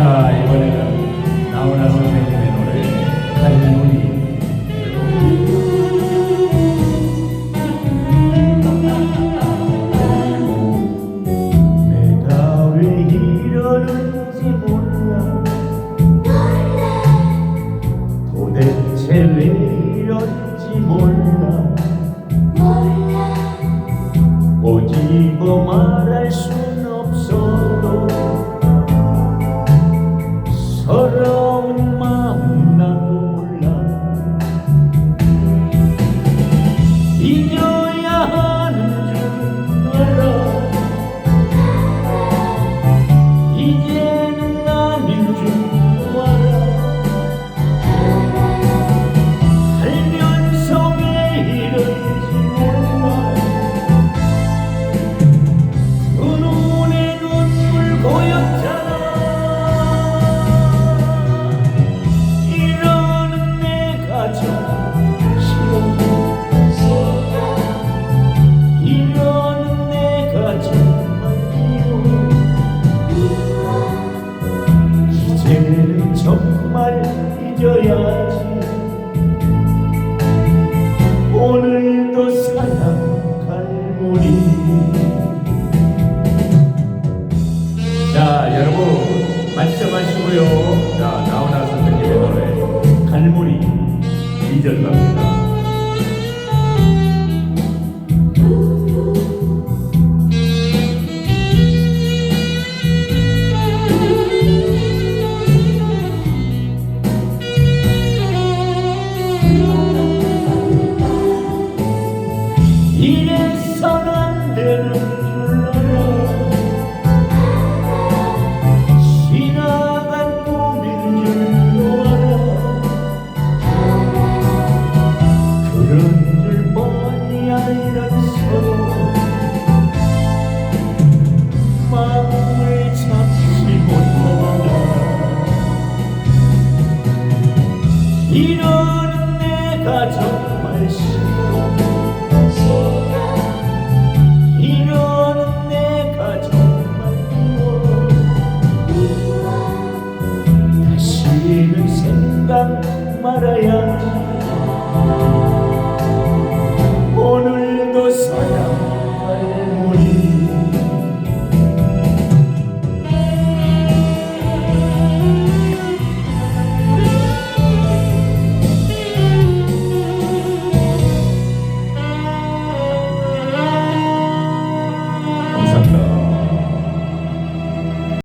자 이번에는 나훈아 선생님의 노래 왜 이러는지 몰라. 몰라. 오지고 말할 자 여러분 만점하시고요. 자 나훈아 선생님의 노래 갈무리 2절 갑니다 정말 싫어. 싫어 이러는 내가 정말 미워. 다시는 생각 말아야